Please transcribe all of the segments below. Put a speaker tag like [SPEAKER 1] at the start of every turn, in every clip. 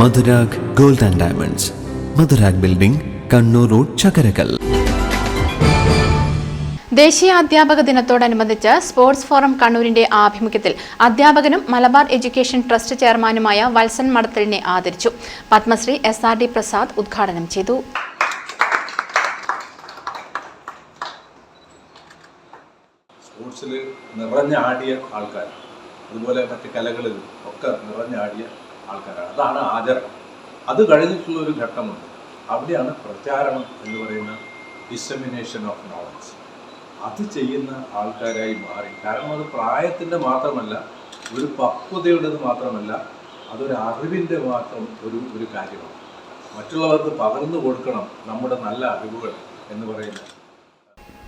[SPEAKER 1] Madhurag gold and diamonds. Madhurag building Kannur road Chakkarakkal.
[SPEAKER 2] ദേശീയ അധ്യാപക ദിനത്തോടനുബന്ധിച്ച് സ്പോർട്സ് ഫോറം കണ്ണൂരിന്റെ ആഭിമുഖ്യത്തിൽ അധ്യാപകനും മലബാർ എഡ്യൂക്കേഷൻ ട്രസ്റ്റ് ചെയർമാനുമായ വത്സൻ മടത്തലിനെ ആദരിച്ചു. Padmashri S R D Prasad ഉദ്ഘാടനം ചെയ്തു.
[SPEAKER 3] സ്പോർട്സിൽ നിറഞ്ഞാടിയ ആൾക്കാർ അതുപോലെ മറ്റ് കലകളിൽ ഒക്കെ നിറഞ്ഞാടിയ ആൾക്കാരാണ്. അതാണ് ആചരണം. അത് കഴിഞ്ഞിട്ടുള്ള ഒരു ഘട്ടമുണ്ട്. അവിടെയാണ് പ്രചാരണം എന്ന് പറയുന്ന ഡിസമിനേഷൻ ഓഫ് നോളജ് അത് ചെയ്യുന്ന ആൾക്കാരായി മാറി. കാരണം അത് പ്രായത്തിന്റെ മാത്രമല്ല ഒരു പക്വതയുടേത് മാത്രമല്ല അതൊരു അറിവിന്റെ മാത്രം ഒരു ഒരു കാര്യമാണ്. മറ്റുള്ളവർക്ക് പകർന്നു കൊടുക്കണം നമ്മുടെ നല്ല അറിവുകൾ എന്ന് പറയുന്നത്.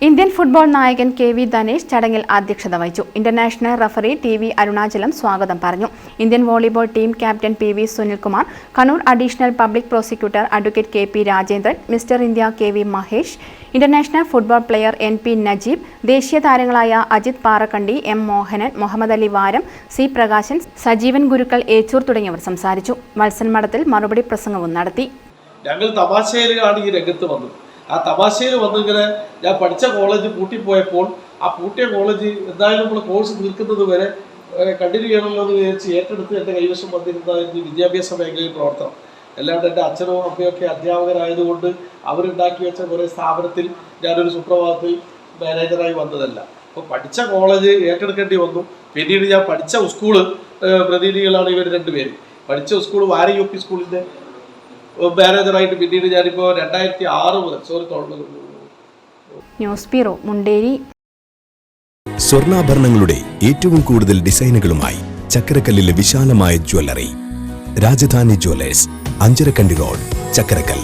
[SPEAKER 2] ഇന്ത്യൻ ഫുട്ബോൾ നായകൻ കെ വി ധനേഷ് ചടങ്ങിൽ അധ്യക്ഷത വഹിച്ചു. International referee T V Arunachalam സ്വാഗതം പറഞ്ഞു. Indian volleyball team captain P V Sunilkumar Kannur additional public prosecutor advocate K P Rajendran mister India K V Mahesh international football player N P Najeeb ദേശീയ താരങ്ങളായ Ajith Parakkandi M Mohanan Muhammad Ali Varam C Prakashan Sajeevan Gurukkal Echur തുടങ്ങിയവർ സംസാരിച്ചു. മത്സരമടത്തിൽ മറുപടി പ്രസംഗവും നടത്തി.
[SPEAKER 4] ഞങ്ങൾ തമാശയിലാണ് ഈ രംഗത്ത് വന്നത്. ആ തമാശയിൽ വന്നിങ്ങനെ ഞാൻ പഠിച്ച കോളേജ് പൂട്ടിപ്പോയപ്പോൾ ആ പൂട്ടിയ കോളേജ് എന്തായാലും നമ്മൾ കോഴ്സ് തീർക്കുന്നത് വരെ കണ്ടിന്യൂ ചെയ്യണമെന്ന് വിചാരിച്ച് ഏറ്റെടുത്ത് എന്റെ കൈവശം വന്നിരുന്ന ഈ വിദ്യാഭ്യാസ മേഖലയിൽ പ്രവർത്തനം. അല്ലാണ്ട് എന്റെ അച്ഛനും അമ്മയൊക്കെ അധ്യാപകരായതുകൊണ്ട് അവരുണ്ടാക്കി വെച്ച കുറേ സ്ഥാപനത്തിൽ ഞാനൊരു സുപ്രഭാതത്തിൽ മാനേജറായി വന്നതല്ല. അപ്പോൾ പഠിച്ച കോളേജ് ഏറ്റെടുക്കേണ്ടി വന്നു. പിന്നീട് ഞാൻ പഠിച്ച സ്കൂൾ പ്രതിനിധികളാണ് ഇവർ രണ്ടുപേരും. പഠിച്ച സ്കൂൾ വാരി യു പി സ്കൂളിന്റെ മാനേജറായിട്ട് പിന്നീട് ഞാനിപ്പോൾ രണ്ടായിരത്തി ആറ് മുതൽ സോറി
[SPEAKER 2] ന്യൂസ് ബ്യൂറോ മുണ്ടേരി.
[SPEAKER 5] സ്വർണാഭരണങ്ങളുടെ ഏറ്റവും കൂടുതൽ ഡിസൈനുകളുമായി ചക്കരക്കല്ലിലെ വിശാലമായ jewellery. Rajadhani jewellers Anjarakandy road Chakkarakkal